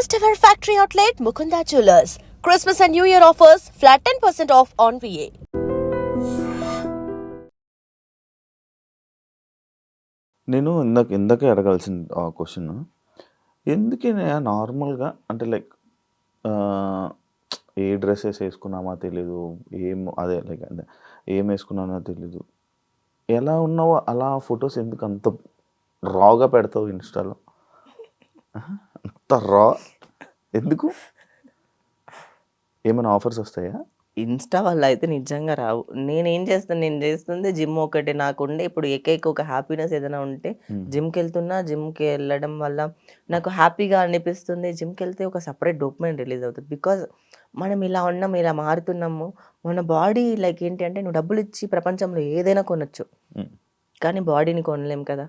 first ever factory outlet, Mukunda Jewelers. Christmas and New Year offers, flat 10% off on VA. నేను ఇందాక ఇందాకే అడగాల్సిన question ఎందుకని నార్మల్గా అంటే లైక్ ఏ డ్రెస్సెస్ వేసుకున్నామా తెలీదు ఏం అదే లైక్ అంటే ఏం వేసుకున్నానో తెలీదు ఎలా ఉన్నావో అలా ఫొటోస్ ఎందుకు అంత రాగా పెడతావు ఇన్స్టాలో అంత రా. ఎందుకు? ఏమైనా ఆఫర్స్ వస్తాయా? ఇన్స్టా వల్ల అయితే నిజంగా రావు. నేనేం చేస్తాను నేను చేస్తుంది జిమ్ ఒకటి. నాకు ఉండే ఇప్పుడు ఏకైక ఒక హ్యాపీనెస్ ఏదైనా ఉంటే. జిమ్కి వెళ్తున్నా జిమ్కి వెళ్ళడం వల్ల నాకు హ్యాపీగా అనిపిస్తుంది. జిమ్కి వెళ్తే ఒక సపరేట్ డోప్మైన్ రిలీజ్ అవుతుంది. బికాజ్ మనం ఇలా ఉన్నాం ఇలా మారుతున్నాము. మన బాడీ లైక్ ఏంటి అంటే నువ్వు డబ్బులు ఇచ్చి ప్రపంచంలో ఏదైనా కొనొచ్చు. కానీ బాడీని కొనలేం కదా.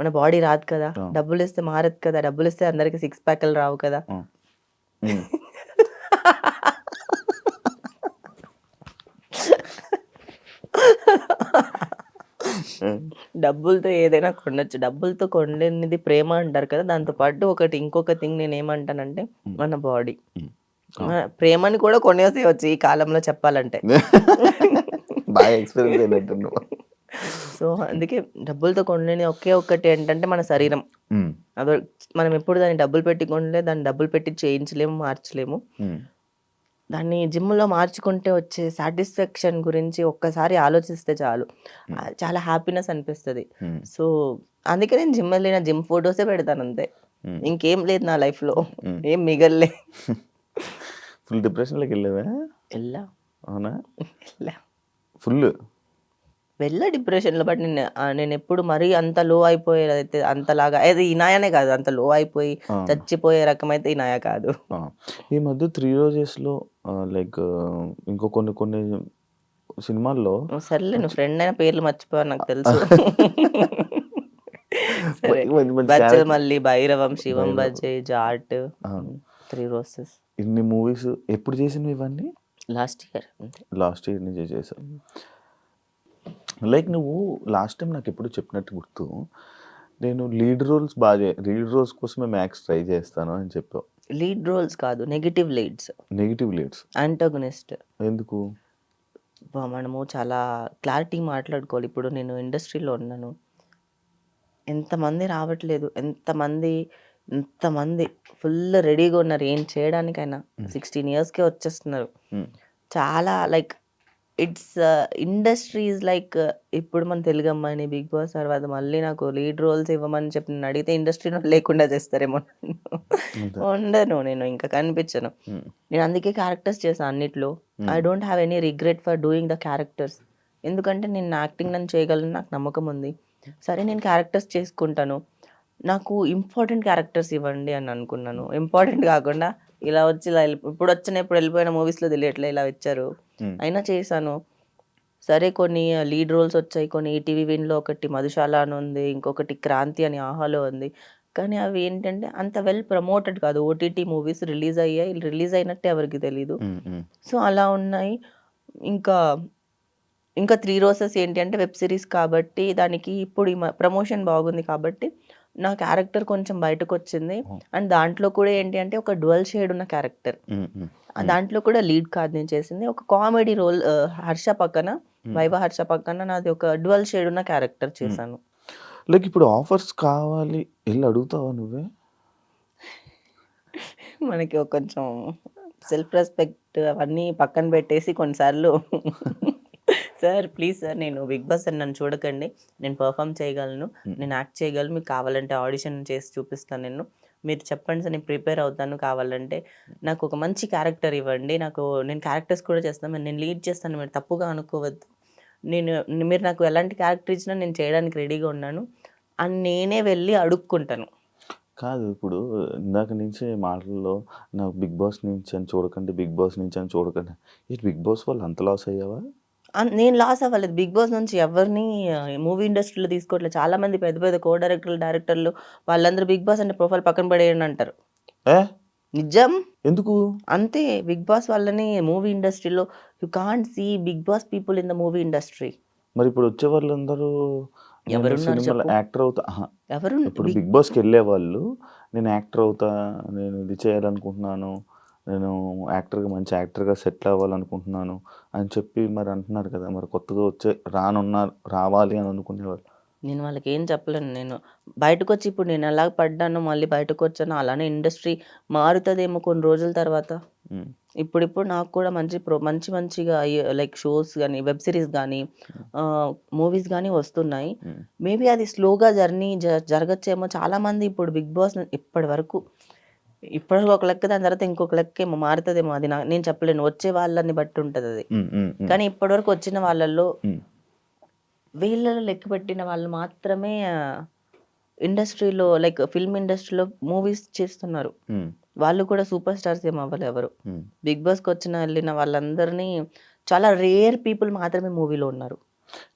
మన బాడీ రాదు కదా. డబ్బులు ఇస్తే మారదు కదా. డబ్బులు ఇస్తే అందరికి సిక్స్ ప్యాక్లు రావు కదా. డబ్బులతో ఏదైనా కొనొచ్చు. డబ్బులతో కొనలేనిది ప్రేమ అంటారు కదా. దాంతో పాటు ఒకటి ఇంకొక థింగ్ నేను ఏమంటానంటే మన బాడీ. ప్రేమని కూడా కొనేసేయచ్చు ఈ కాలంలో చెప్పాలంటే. బాగా ఎక్స్పీరియన్స్ అయినట్టు సో అందుకే డబ్బులతో కొనలేని ఒకే ఒక్కటి ఏంటంటే మన శరీరం. అదో మనం ఎప్పుడు దాన్ని డబ్బులు పెట్టి కొనలే దాన్ని డబ్బులు పెట్టి చేయించలేము మార్చలేము. దాన్ని జిమ్లో మార్చుకుంటే వచ్చే సాటిస్ఫాక్షన్ గురించి ఒక్కసారి ఆలోచిస్తే చాలు. చాలా హ్యాపీనెస్ అనిపిస్తుంది. సో అందుకే నేను జిమ్ వెళ్ళిన జిమ్ ఫొటోసే పెడతాను అంతే. ఇంకేం లేదు నా లైఫ్లో. ఏం మిగల్లే. ఫుల్ డిప్రెషన్లోకి వెళ్ళేవా వెళ్ళా. అవునా? వెళ్ళా. ఫుల్? వెళ్ళా డిప్రెషన్లో బట్ నేను ఆ, నేను ఎప్పుడు మరీ అంత లో అయిపోయేది అయితే అంతలాగా అది ఇనాయానే కాదు అంత లో అయిపోయి. చచ్చిపోయే రకం అయితే ఇనాయా కాదు ఆ. ఈ మధ్య త్రీ రోజెస్లో లైక్ ఇంకో కొన్ని కొన్ని సినిమాల్లో సర్లే నువ్వు ఫ్రెండ్ అయిన పేర్లు మర్చిపోవా నాకు తెలుసు సరే మంచి మంచి బజ్జల్ character- మళ్ళీ భైరవం శివం. బజ్జే జాట్ అవును. త్రీ రోసెస్ ఇన్ని మూవీస్ ఎప్పుడు చేసినవి ఇవన్నీ లాస్ట్ ఇయర్ లాస్ట్ ఇయర్ నుంచి చేసావు లైక్ నువ్వు లాస్ట్ టైం నాకు ఎప్పుడు చెప్పినట్టు గుర్తు. నేను లీడ్ రోల్స్ బాగా లీడ్ రోల్స్ కోసమే మ్యాక్స్ ట్రై చేస్తాను అని చెప్పావు. లీడ్ రోల్స్ కాదు negative leads. Negative leads. Antagonist ఎందుకు? మనము చాలా క్లారిటీ మాట్లాడుకోవాలి. ఇప్పుడు నేను ఇండస్ట్రీలో ఉన్నాను. ఎంతమంది రావట్లేదు. ఎంతమంది ఎంతమంది ఫుల్ రెడీగా ఉన్నారు. ఏం చేయడానికైనా. సిక్స్టీన్ ఇయర్స్కే వచ్చేస్తున్నారు. చాలా లైక్ ఇట్స్ ఇండస్ట్రీస్ లైక్ ఇప్పుడు మన తెలుగు అమ్మాయిని బిగ్ బాస్ తర్వాత మళ్ళీ నాకు లీడ్ రోల్స్ ఇవ్వమని చెప్పి నన్ను అడిగితే ఇండస్ట్రీలో లేకుండా చేస్తారేమో. ఉండను నేను ఇంకా కనిపించను. నేను అందుకే క్యారెక్టర్స్ చేశాను అన్నిట్లో. I don't have any regret for doing the characters ఎందుకంటే నేను యాక్టింగ్ నన్ను చేయగలను నాకు నమ్మకం ఉంది. సరే నేను క్యారెక్టర్స్ చేసుకుంటాను. నాకు ఇంపార్టెంట్ క్యారెక్టర్స్ ఇవ్వండి అని అనుకున్నాను. ఇంపార్టెంట్ కాకుండా ఇలా వచ్చి ఇలా వెళ్ళి- ఇప్పుడు వచ్చిన ఇప్పుడు వెళ్ళిపోయిన మూవీస్లో తెలియట్లే ఇలా వచ్చారు. అయినా చేశాను. సరే కొన్ని లీడ్ రోల్స్ వచ్చాయి. కొన్ని ఈటీవీ విన్లో ఒకటి మధుశాల అని ఉంది ఇంకొకటి క్రాంతి అని ఆహాలో ఉంది. కానీ అవి ఏంటంటే అంత వెల్ ప్రమోటెడ్ కాదు. ఓటీటీ మూవీస్ రిలీజ్ అయ్యాయి. రిలీజ్ అయినట్టే ఎవరికి తెలీదు. సో అలా ఉన్నాయి. ఇంకా ఇంకా త్రీ రోజెస్ ఏంటి అంటే వెబ్ సిరీస్ కాబట్టి దానికి ఇప్పుడు ప్రమోషన్ బాగుంది కాబట్టి నా క్యారెక్టర్ కొంచెం బయటకు వచ్చింది అండ్ దాంట్లో కూడా ఏంటి అంటే ఒక డ్వెల్ షేడ్ ఉన్న క్యారెక్టర్. దాంట్లో కూడా లీడ్ కాదు నేను చేసింది. ఒక కామెడీ రోల్ హర్ష పక్కన వైవ హర్ష పక్కన నాది ఒక డ్వెల్ షేడ్ ఉన్న క్యారెక్టర్ చేశాను. లైక్ ఇప్పుడు ఆఫర్స్ కావాలి వెళ్ళి అడుగుతావా నువ్వే? మనకి కొంచెం సెల్ఫ్ రెస్పెక్ట్ అవన్నీ పక్కన పెట్టేసి కొన్నిసార్లు సార్ ప్లీజ్ సార్ నేను బిగ్ బాస్ అని నన్ను చూడకండి. నేను పర్ఫామ్ చేయగలను. నేను యాక్ట్ చేయగలను. మీకు కావాలంటే ఆడిషన్ చేసి చూపిస్తాను నేను. మీరు చెప్పండి సార్ నేను ప్రిపేర్ అవుతాను కావాలంటే. నాకు ఒక మంచి క్యారెక్టర్ ఇవ్వండి. నాకు నేను క్యారెక్టర్స్ కూడా చేస్తాను. నేను లీడ్ చేస్తాను. మీరు తప్పుగా అనుకోవద్దు. నేను మీరు నాకు ఎలాంటి క్యారెక్టర్ ఇచ్చినా నేను చేయడానికి రెడీగా ఉన్నాను. అని నేనే వెళ్ళి అడుక్కుంటాను. కాదు ఇప్పుడు ఇందాక నుంచి మాటల్లో నాకు బిగ్ బాస్ నుంచి అని చూడకండి బిగ్ బాస్ నుంచి అని చూడకండి. ఈ బిగ్ బాస్ వాళ్ళు అంత లాస్ అయ్యావా? నేను లాస్ అవ్వలేదు. బిగ్ బాస్ నుంచి ఎవరిని మూవీ ఇండస్ట్రీలో తీసుకోవట్లేదు చాలా మంది పెద్ద పెద్ద కో డైరెక్టర్లు డైరెక్టర్లు వాళ్ళందరూ బిగ్ బాస్ అంటే ప్రొఫైల్ పక్కన పడేయండి అంటారు. నిజం? ఎందుకు? అంతే. బిగ్ బాస్ వాళ్ళని మూవీ ఇండస్ట్రీలో you can't see Bigg Boss people in the movie industry. మరి ఇప్పుడు వచ్చే వాళ్ళందరూ ఎవరున్నారు చెప్పు? యాక్టర్ అవుతా ఎవరు ఇప్పుడు బిగ్- బిగ్ బాస్కి వెళ్ళే వాళ్ళు నేను యాక్టర్ అవుతా నేను ఇది చేయాలనుకుంటున్నాను నేను యాక్టర్గా మంచి యాక్టర్గా సెటిల్ అవ్వాలనుకుంటున్నాను అని చెప్పి మరి అంటున్నారు కదా మరి కొత్తగా వచ్చే రానున్నారు రావాలి అని అనుకునేవాళ్ళు. నేను వాళ్ళకి ఏం చెప్పలేను. నేను బయటకు వచ్చి ఇప్పుడు నేను ఎలా పడ్డానో మళ్ళీ బయటకు వచ్చాను అలానే ఇండస్ట్రీ మారుతుందేమో కొన్ని రోజుల తర్వాత. ఇప్పుడిప్పుడు నాకు కూడా మంచి ప్రో మంచి మంచిగా లైక్ షోస్ కానీ వెబ్ సిరీస్ కానీ మూవీస్ కానీ వస్తున్నాయి. మేబీ అది స్లోగా జర్నీ జరగచ్చేమో చాలా మంది ఇప్పుడు బిగ్ బాస్ ఇప్పటి వరకు ఇప్పటి ఒక లెక్క దాని తర్వాత ఇంకొక లెక్క ఏమో మారుతుందేమో. అది నేను చెప్పలేను. వచ్చే వాళ్ళని బట్టి ఉంటుంది అది కానీ ఇప్పటివరకు వచ్చిన వాళ్ళల్లో వీళ్ళలో లెక్క పెట్టిన వాళ్ళు మాత్రమే ఇండస్ట్రీలో లైక్ ఫిల్మ్ ఇండస్ట్రీలో మూవీస్ చేస్తున్నారు. వాళ్ళు కూడా సూపర్ స్టార్స్ ఏం అవ్వాలి ఎవరు. బిగ్ బాస్కి వచ్చిన వెళ్ళిన వాళ్ళందరినీ చాలా రేర్ పీపుల్ మాత్రమే మూవీలో ఉన్నారు.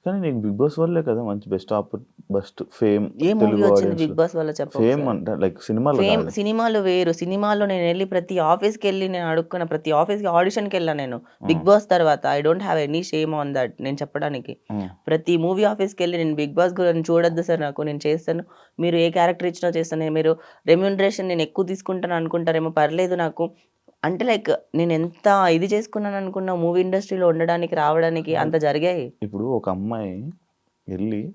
కానీ నీకు బిగ్ బాస్ వల్లే కదా మంచి బెస్ట్ ఆపర్ బెస్ట్ ఫేమ్ ఏ మూవీ వచ్చింది బిగ్ బాస్ వల్ల ఫేమ్ అంటే లైక్ సినిమాలో ఫేమ్. సినిమాలు వేరు. సినిమాలో నేను వెళ్ళి ప్రతి ఆఫీస్కి వెళ్ళి నేను అడుక్కున్న ప్రతి ఆఫీస్కి ఆడిషన్కి వెళ్ళాను నేను. బిగ్ బాస్ తర్వాత. I don't have any shame on that నేను చెప్పడానికి. ప్రతి మూవీ ఆఫీస్కి వెళ్ళి నేను బిగ్ బాస్ గురించి చూడొద్దు సార్ నాకు నేను చేస్తాను. మీరు ఏ క్యారెక్టర్ ఇచ్చినా చేస్తాను. మీరు రెమ్యూనరేషన్ నేను ఎక్కువ తీసుకుంటాను అనుకుంటారేమో పర్లేదు నాకు. అంటే లైక్ నేను ఎంత ఇది చేసుకున్నాను అనుకున్నా మూవీ ఇండస్ట్రీలో ఉండడానికి రావడానికి అంత జరిగాయి. ఇప్పుడు ఒక అమ్మాయి వెళ్ళి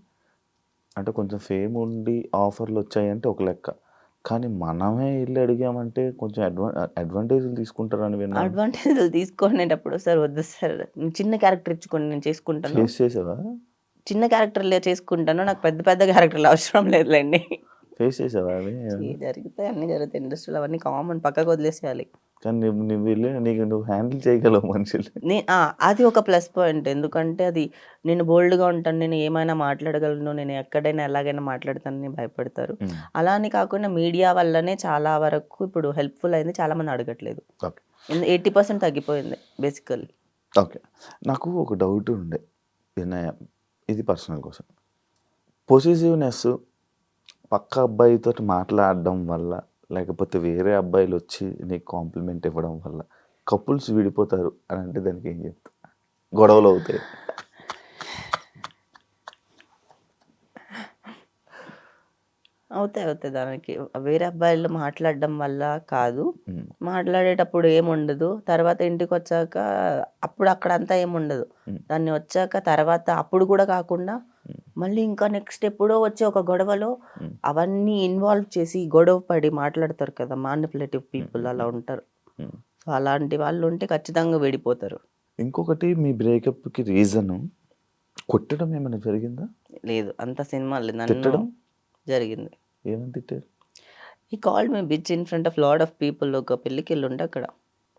అంటే కొంచెం ఫేమ్ ఉండి ఆఫర్లు వచ్చాయంటే ఒక లెక్క. కానీ మనమే వెళ్ళి అడిగామంటే కొంచెం అడ్వా అడ్వాంటేజ్లు తీసుకుంటారని విన్నాను. అడ్వాంటేజ్లు తీసుకునేటప్పుడు సార్ వద్దు సార్. చిన్న క్యారెక్టర్ ఇచ్చుకొని నేను చేసుకుంటాను. ఫేస్ చేసావా? చిన్న క్యారెక్టర్లే చేసుకుంటాను. నాకు పెద్ద పెద్ద క్యారెక్టర్లు అవసరం లేదులేండి. ఫేస్ చేసావా అవి ఈ జరుగుతాయి అన్ని జరుగుతాయి. ఇండస్ట్రీలో అవన్నీ కామన్ పక్కకు వదిలేసేయాలి. కానీ నువ్వు నువ్వు వెళ్ళి నీకు నువ్వు హ్యాండిల్ చేయగలవు మనుషులు. అది ఒక ప్లస్ పాయింట్. ఎందుకంటే అది నేను బోల్డ్గా ఉంటాను నేను ఏమైనా మాట్లాడగలను నేను ఎక్కడైనా ఎలాగైనా మాట్లాడతానని భయపడతారు. అలా అని కాకుండా మీడియా వల్లనే చాలా వరకు ఇప్పుడు హెల్ప్ఫుల్ అయింది చాలా మంది అడగట్లేదు. ఓకే. ఎయిటీ పర్సెంట్ తగ్గిపోయింది బేసికల్లీ ఓకే. నాకు ఒక డౌట్ ఉండే ఇది పర్సనల్ కోసం పొసిసివ్నెస్ పక్క అబ్బాయితో మాట్లాడడం వల్ల లేకపోతే వేరే అబ్బాయిలు వచ్చి నీకు కాంప్లిమెంట్ ఇవ్వడం వల్ల కపుల్స్ విడిపోతారు అని అంటే దానికి ఏం చెప్తా గొడవలు అవుతాయి. అవుతాయి అవుతాయి దానికి. వేరే అబ్బాయిలు మాట్లాడడం వల్ల కాదు. మాట్లాడేటప్పుడు ఏముండదు తర్వాత ఇంటికి వచ్చాక అప్పుడు అక్కడ అంతా ఏముండదు. దాన్ని వచ్చాక తర్వాత అప్పుడు కూడా కాకుండా. మళ్ళీ ఇంకా నెక్స్ట్ ఎప్పుడో వచ్చే ఒక గొడవలో. అవన్నీ ఇన్వాల్వ్ చేసి గొడవ పడి మాట్లాడతారు కదా మానిపులేటివ్ పీపుల్ అలా ఉంటారు. సో అలాంటి వాళ్ళు ఉంటే ఖచ్చితంగా విడిపోతారు. ఇంకొకటి మీ బ్రేకప్కి రీజన్ కొట్టడం ఏమైనా జరిగిందా? లేదు అంత సినిమా లేదు. నన్ను? జరిగింది. ఏమని తిట్టారు? ఈ call me bitch in front of lot of people ఒక పెళ్ళికి వెళ్ళి ఉండే అక్కడ.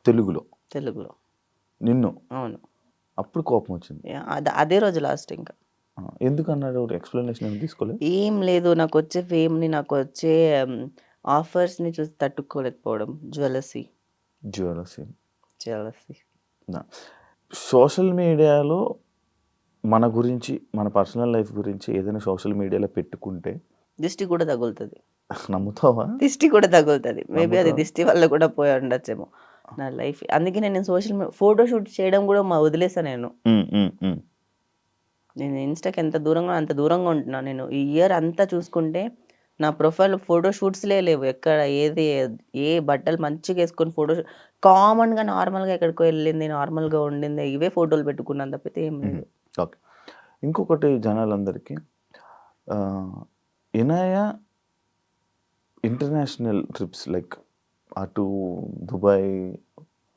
తెలుగులో? తెలుగులో. నిన్ను? అవును. అప్పుడు కోపం వచ్చింది. అదే రోజు లాస్ట్ ఇంకా. ఎందుకన్నాడు? ఎక్స్ప్లెనేషన్ ఏమి తీసుకోలేదు? ఏం లేదు. నాకు వచ్చే ఫేమ్ని నాకు వచ్చే ఆఫర్స్ని చూసి తట్టుకోలేకపోవడం. జ్యువెలసీ జ్యువెలసీ జ్యువెలసీ సోషల్ మీడియాలో మన గురించి మన పర్సనల్ లైఫ్ గురించి ఏదైనా సోషల్ మీడియాలో పెట్టుకుంటే దిష్టి కూడా తగులుతుంది. నమ్ముతావా? దిష్టి కూడా తగులుతుంది. మేబీ అది నమ్ముతావా? దిష్టి వల్ల కూడా పోయి ఉండొచ్చేమో నా లైఫ్ అందుకే నేను సోషల్ ఫోటో షూట్ చేయడం కూడా మా వదిలేసా నేను. నేను ఇన్స్టాకి ఎంత దూరంగా అంత దూరంగా ఉంటున్నా. నేను ఈ ఇయర్ అంతా చూసుకుంటే నా ప్రొఫైల్ ఫోటో షూట్స్లే లేవు. ఎక్కడ ఏది ఏ బట్టలు మంచిగా వేసుకొని ఫోటో కామన్గా నార్మల్గా ఎక్కడికో వెళ్ళింది నార్మల్గా ఉండింది ఇవే ఫోటోలు పెట్టుకున్నాను తప్పితే ఏం లేదు. ఓకే. ఇంకొకటి జనాలందరికీ ఆ, ఇనాయ ఇంటర్నేషనల్ ట్రిప్స్ లైక్ అటు దుబాయ్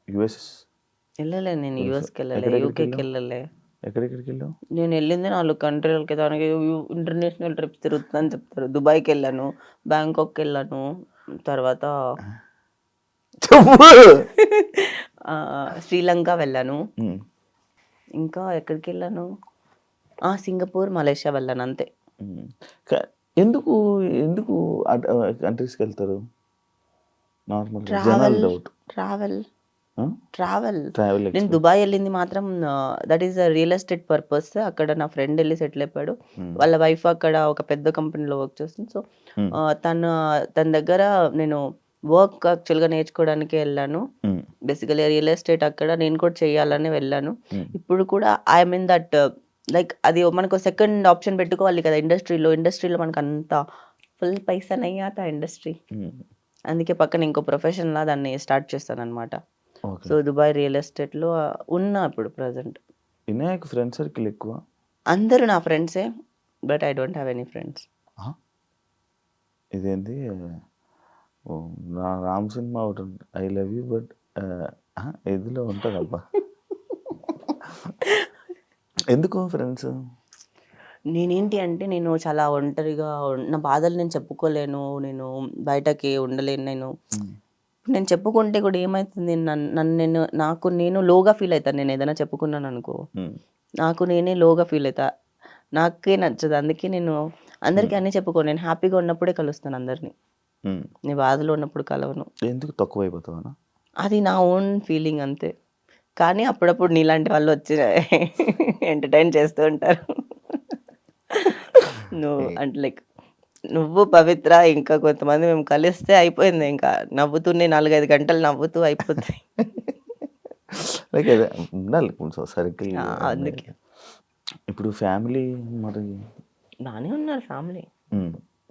యుఎస్ వెళ్ళలే నేను. యూఎస్కి వెళ్ళలే యూకేకి? వెళ్ళలే. ఎక్కడెక్కడికి వెళ్ళావు నేను వెళ్ళింది నాలుగు కంట్రీలకి. దానికి ఇంటర్నేషనల్ ట్రిప్స్ తిరుగుతుందని చెప్తారు. దుబాయ్కి వెళ్ళాను బ్యాంకాక్కి వెళ్ళాను తర్వాత శ్రీలంక వెళ్ళాను. ఇంకా ఎక్కడికి వెళ్ళాను ఆ, సింగపూర్ మలేషియా వెళ్ళాను అంతే. ఎందుకు ఎందుకు కంట్రీస్కి వెళ్తారు normal travel travel. Travel travel నేను దుబాయ్ వెళ్ళింది మాత్రం that is real estate purpose అక్కడ నా ఫ్రెండ్ వెళ్ళి సెటిల్ అయిపోయాడు. వాళ్ళ వైఫ్ అక్కడ ఒక పెద్ద కంపెనీలో వర్క్ చేస్తుంది. So Hmm. తన తన దగ్గర నేను వర్క్ యాక్చువల్గా నేర్చుకోవడానికి వెళ్ళాను. బేసికలీ రియల్ ఎస్టేట్ అక్కడ నేను కూడా చేయాలని వెళ్ళాను. Hmm. ఇప్పుడు కూడా ఐ మీన్ దట్ లైక్ అది మనకు సెకండ్ ఆప్షన్ పెట్టుకోవాలి కదా ఇండస్ట్రీలో. ఇండస్ట్రీలో మనకు అంత ఫుల్ పైసా నయ్యాత ఇండస్ట్రీ. అందుకే పక్కన ఇంకో ప్రొఫెషన్ లా దాన్ని స్టార్ట్ చేస్తాను అనమాట సో దుబాయ్ రియల్ ఎస్టేట్లో ఉన్నా ఇప్పుడు ప్రజెంట్. వినాయక్ ఫ్రెండ్ సర్కిల్ ఎక్కువ? అందరూ నా ఫ్రెండ్సే but I don't have any friends? ఇదేంటి నా రామ్ సినిమా ఒకటి ఐ లవ్ యూ బట్ ఇదిలో ఉంటుంది అబ్బా ఎందుకు ఫ్రెండ్స్? నేనేంటి అంటే నేను చాలా ఒంటరిగా నా బాధలు నేను చెప్పుకోలేను నేను బయటకి ఉండలేను నేను నేను చెప్పుకుంటే కూడా ఏమవుతుంది నన్ను నేను నాకు నేను లోగా ఫీల్ అవుతాను నేను ఏదైనా చెప్పుకున్నాను అనుకో. నాకు నేనే లోగా ఫీల్ అవుతా నాకే నచ్చదు. అందుకే నేను అందరికీ అన్నీ చెప్పుకోను. నేను హ్యాపీగా ఉన్నప్పుడే కలుస్తాను అందరినీ. నీ బాధలో ఉన్నప్పుడు కలవను. ఎందుకు తక్కువ అయిపోతావా అది నా ఓన్ ఫీలింగ్ అంతే. కానీ అప్పుడప్పుడు నీలాంటి వాళ్ళు వచ్చి ఎంటర్టైన్ చేస్తూ ఉంటారు. నువ్వు అంటే లైక్ నువ్వు పవిత్ర ఇంకా కొంతమంది మేము కలిస్తే అయిపోయింది. ఇంకా నవ్వుతూనే నాలుగైదు గంటలు నవ్వుతూ అయిపోతాయి. లైక్ అదే. ఉండాలి కొంచెం సర్కిల్ అందుకే. ఇప్పుడు ఫ్యామిలీ మరి? బాగానే ఉన్నారు ఫ్యామిలీ.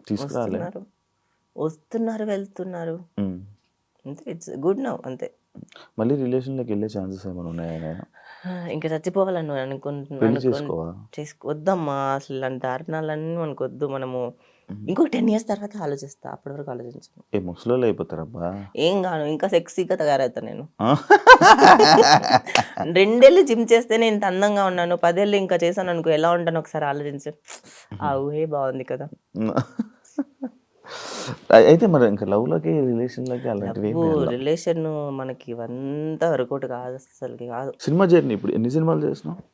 తీసుకురాలే. వస్తున్నారు. వెళ్తున్నారు. అంతే ఇట్స్ గుడ్ నవ్ అంతే. మళ్ళీ రిలేషన్లోకి వెళ్ళే ఛాన్సెస్ ఏమైనా ఉన్నాయా నేను ఇంకా చచ్చిపోవాలని అనుకుంటున్నాను చేసుకోవా చేసుకో వద్దమ్మా అసలు దారుణాలన్నీ మనకు వద్దు మనము ఇంకొక టెన్ ఇయర్స్ తర్వాత ఆలోచిస్తా అప్పటి వరకు ఆలోచించను. ఏ ముసలోళ్ళు అయిపోతారబ్బా. ఏం గాను ఇంకా సెక్సీగా తయారవుతాను నేను? రెండేళ్ళు జిమ్ చేస్తే నేను ఇంత అందంగా ఉన్నాను పదేళ్ళు ఇంకా చేశాను అనుకో ఎలా ఉంటాను ఒకసారి ఆలోచించు. ఆ ఊహే బాగుంది కదా. అయి- అయితే మరి ఇంకా లవ్లోకి రిలేషన్లోకి అలాంటివి ఏమి వెళ్ళా. రిలేషన్ మనకి ఇవంతా వర్కౌట్ కాదు అసలుకి కాదు. సినిమా జర్నీ ఇప్పుడు ఎన్ని సినిమాలు చేసినావు?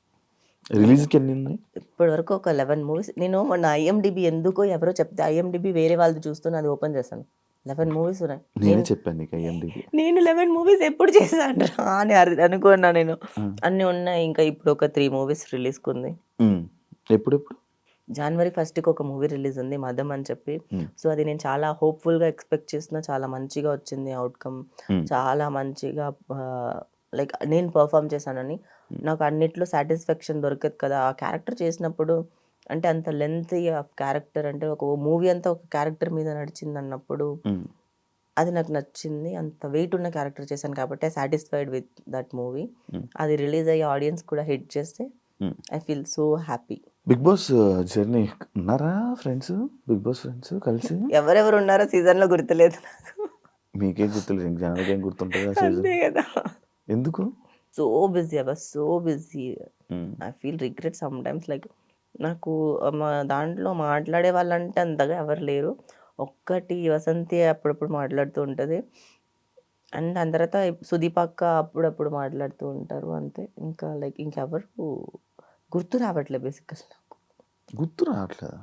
రిలీజ్కి ఎన్ని ఉన్నాయి ఇప్పటి వరకు ఒక లెవెన్ మూవీస్ నేను మొన్న ఐఎండిబి ఎందుకో ఎవరో చెప్తే ఐఎండిబి వేరే వాళ్ళది చూస్తున్నా అది ఓపెన్ చేశాను లెవెన్ మూవీస్ ఉన్నాయి. నేనే చెప్పాను నీకు ఐఎండిబి నేను లెవెన్ మూవీస్ ఎప్పుడు చేశాను అని అనుకున్నా నేను. అన్ని ఉన్నాయి ఇంకా ఇప్పుడు ఒక త్రీ మూవీస్ రిలీజ్ ఉంది. ఎప్పుడెప్పుడు? జనవరి ఫస్ట్కి ఒక మూవీ రిలీజ్ ఉంది మదం అని చెప్పి. సో అది నేను చాలా హోప్ఫుల్గా ఎక్స్పెక్ట్ చేస్తున్నా. చాలా మంచిగా వచ్చింది అవుట్కమ్. చాలా మంచిగా లైక్ నేను పర్ఫామ్ చేశానని నాకు అన్నిట్లో సాటిస్ఫాక్షన్ దొరకదు కదా. ఆ క్యారెక్టర్ చేసినప్పుడు అంటే అంత లెంత్ క్యారెక్టర్ అంటే ఒక మూవీ అంతా ఒక క్యారెక్టర్ మీద నడిచింది అన్నప్పుడు. అది నాకు నచ్చింది. అంత వెయిట్ ఉన్న క్యారెక్టర్ చేశాను కాబట్టి సాటిస్ఫైడ్ విత్ దట్ మూవీ. అది రిలీజ్ అయ్యే ఆడియన్స్ కూడా హిట్ చేస్తే. I feel so happy Bigg Boss journey ఉన్నారా ఫ్రెండ్స్ బిగ్ బాస్ ఫ్రెండ్స్ కలిసి? ఎవరెవరు ఉన్నారో సీజన్లో గుర్తులేదు నాకు. మీకేం గుర్తులేదు? ఏం గుర్తుంటుంది కదా. ఎందుకు? సో బిజీ అబ్బా so busy. Um. I feel regret sometimes like నాకు మా దాంట్లో మాట్లాడే వాళ్ళంటే అంతగా ఎవరు లేరు. ఒక్కటి వసంతి అప్పుడప్పుడు మాట్లాడుతూ ఉంటుంది. అండ్ దాని తర్వాత సుదీప్ అక్క అప్పుడప్పుడు మాట్లాడుతూ ఉంటారు అంతే. ఇంకా లైక్ ఇంకెవరు గుర్తు రావట్లేదు బేసిక్గా నాకు. గుర్తు రావట్లేదా?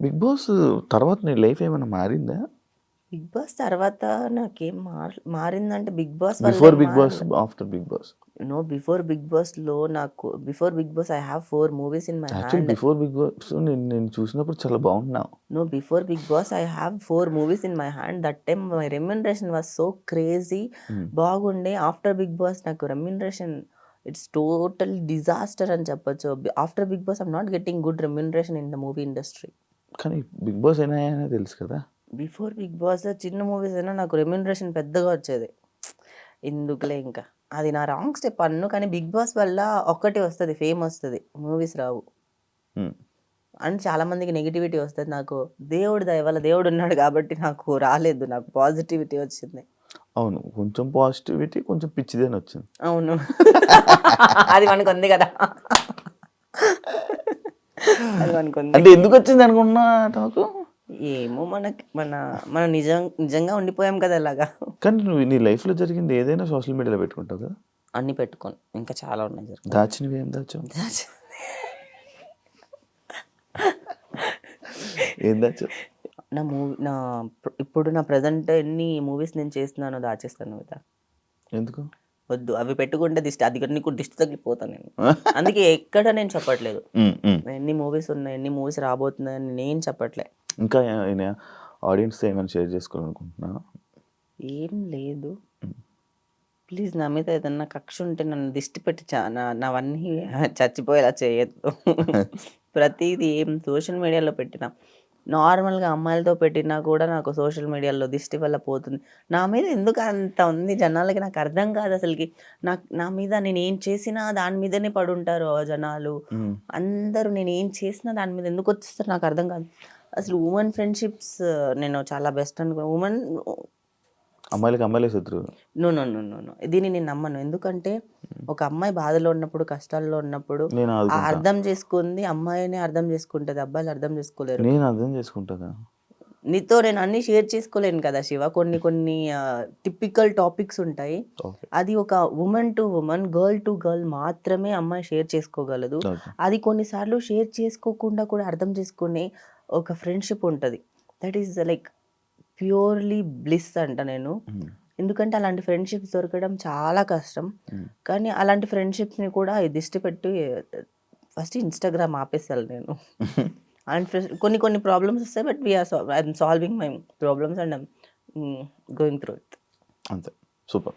బిగ్ బాస్ తర్వాత నీ లైఫ్ ఏమైనా మారిందా? బిగ్ బాస్ తర్వాత నాకేం మార్ మారిందంటే Bigg Boss before Bigg Boss after Bigg Boss. No before Bigg బాస్లో నాకు before Bigg Boss I have four movies in my hand before Bigg Boss నేను నేను చూసినప్పుడు చాలా బాగున్నావు before Big Boss, I have four movies in my hand. That time my remuneration was so crazy. Hmm. బాగుండే. After big boss నాకు remuneration it's total disaster అని చెప్పొచ్చు. After Bigg Boss I'm not getting good remuneration in the movie industry కానీ big boss అయినా తెలుసు కదా. Before big boss చిన్న movies అయినా నాకు రెమ్యునరేషన్ పెద్దగా వచ్చేది. ఎందుకులే ఇంకా? అది నా రాంగ్ స్టెప్ అన్ను కానీ బిగ్ బాస్ వల్ల ఒక్కటి వస్తుంది ఫేమ్ వస్తుంది మూవీస్ రావు. అండ్ చాలా మందికి నెగిటివిటీ వస్తుంది నాకు. దేవుడు దయ వల్ల దేవుడు ఉన్నాడు కాబట్టి నాకు రాలేదు నాకు పాజిటివిటీ వచ్చింది. అవును కొంచెం పాజిటివిటీ కొంచెం పిచ్చిదేని వచ్చింది. అవును. అది మనకు ఉంది కదా. అది మనకు అంటే ఎందుకు వచ్చింది అనుకున్నా నాకు ఏమో మనకి మన మనం నిజం నిజంగా ఉండిపోయాం కదా ఇలాగా కానీ నువ్వు నీ లైఫ్లో జరిగింది ఏదైనా సోషల్ మీడియాలో పెట్టుకుంటావు కదా? అన్ని పెట్టుకోను. ఇంకా చాలా ఉన్నాయి జరుగుతుంది. దాచినవి ఏం దాచావు? ఏం దాచావు? నా మూవీ నా ఇప్పుడు నా ప్రజెంట్ ఎన్ని మూవీస్ నేను చేస్తున్నానో దాచేస్తాను కదా ఎందుకు? వద్దు అవి పెట్టుకుంటే దిష్టి అది నీకు దిష్టి తగ్గిపోతాను నేను. అందుకే ఎక్కడ నేను చెప్పట్లేదు. ఎన్ని మూవీస్ ఉన్నాయి ఎన్ని మూవీస్ రాబోతున్నాయని నేను చెప్పట్లే. ఇంకా ఆయన ఆడియన్స్తో ఏమైనా షేర్ చేసుకోవాలనుకుంటున్నా? ఏం లేదు. ప్లీజ్ నా మీద ఏదన్నా కక్ష ఉంటే నన్ను దిష్టి పెట్టి చా నా నావన్నీ చచ్చిపోయేలా చేయొద్దు. ప్రతిదీ ఏం సోషల్ మీడియాలో పెట్టినా. నార్మల్గా అమ్మాయిలతో పెట్టినా కూడా నాకు సోషల్ మీడియాలో దిష్టి వల్ల పోతుంది. నా మీద ఎందుకు అంత ఉంది జనాలకి? నాకు అర్థం కాదు అసలుకి. నాకు నా మీద నేను ఏం చేసినా దాని మీదనే పడుంటారు జనాలు. అందరూ నేను ఏం చేసినా దాని మీద ఎందుకు వచ్చేస్తారు నాకు అర్థం కాదు. అసలు ఉమెన్ ఫ్రెండ్షిప్స్ నేను చాలా బెస్ట్ అనుకో ఉమెన్ అమ్మాయిలకి అమ్మాయిలే శత్రువు no no no no no దీన్ని నేను నమ్మను. ఎందుకంటే ఒక అమ్మాయి బాధలో ఉన్నప్పుడు కష్టాల్లో ఉన్నప్పుడు నేను ఆ ఆదుకుంటా. అర్థం చేసుకుంది అమ్మాయిని అర్థం చేసుకుంటది అబ్బాయిలు అర్థం చేసుకోలేరు. నేను అర్థం చేసుకుంటా నీతో నేను అన్ని షేర్ చేసుకోలేను కదా శివ. కొన్ని కొన్ని టిపికల్ టాపిక్స్ ఉంటాయి. ఓకే అది ఒక women to women girl to girl మాత్రమే అమ్మాయి షేర్ చేసుకోగలదు. ఓకే అది కొన్నిసార్లు షేర్ చేసుకోకుండా కూడా అర్థం చేసుకునే ఒక ఫ్రెండ్షిప్ ఉంటుంది. That is like purely bliss అంట నేను. ఉమ్. ఎందుకంటే అలాంటి ఫ్రెండ్షిప్స్ దొరకడం చాలా కష్టం. Mm. కానీ అలాంటి ఫ్రెండ్షిప్స్ని కూడా దిష్టి పెట్టి ఫస్ట్ ఇన్స్టాగ్రామ్ ఆపేసాను నేను. అండ్ కొన్ని కొన్ని ప్రాబ్లమ్స్ వస్తాయి but we're I'm solving my problems and going through it అంతే. సూపర్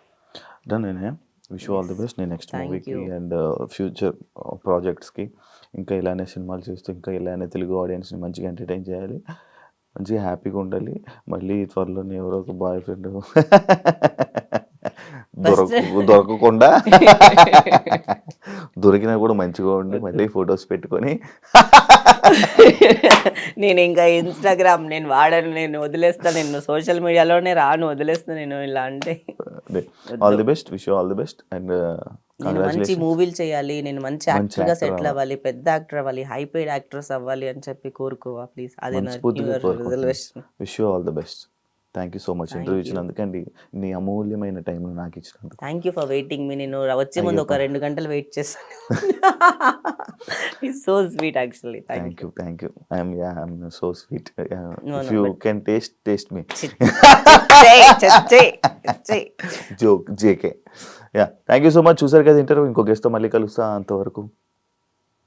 డన్ నేనే విష్ ఆల్ ది బెస్ట్. నేను నెక్స్ట్ మూవీకి. అండ్ ఫ్యూచర్ ప్రాజెక్ట్స్కి ఇంకా ఇలానే సినిమాలు చూస్తూ ఇంకా ఇలానే తెలుగు ఆడియన్స్ని మంచిగా ఎంటర్టైన్ చేయాలి. మంచిగా హ్యాపీగా ఉండాలి. మళ్ళీ త్వరలోనే ఎవరో ఒక బాయ్ ఫ్రెండ్ దొరక దొరకకుండా దొరికినా కూడా మంచిగా ఉండి మళ్ళీ ఫొటోస్ పెట్టుకొని నేను ఇంకా ఇన్స్టాగ్రామ్ నేను వాడను నేను వదిలేస్తా నేను సోషల్ మీడియాలోనే రాను వదిలేస్తా నేను ఇలా అంటే. All the best wish all the best and నేను మంచి మూవీలు చేయాలి నేను మంచి యాక్టర్గా సెటిల్ అవ్వాలి. పెద్ద యాక్టర్ అవ్వాలి హై పెయిడ్ యాక్ట్రెస్ అవ్వాలి అని చెప్పి కోరుకోవా ప్లీజ్ అదే నా reservation wish all the best thank you so much interview ఇచ్చినందుకు. అండి నీ అమూల్యమైన టైం నాకు ఇచ్చినందుకు. థ్యాంక్ యూ ఫర్ వెయిటింగ్ మీ నేను వచ్చే ముందు ఒక రెండు గంటలు వెయిట్ చేస్తాను so sweet actually thank you thank you I'm yeah I'm so sweet if you can taste taste me joke JK yeah thank you so much చూసారు కదా ఇంటర్వ్యూ ఇంకో గెస్ట్తో మళ్ళీ కలుస్తా అంతవరకు.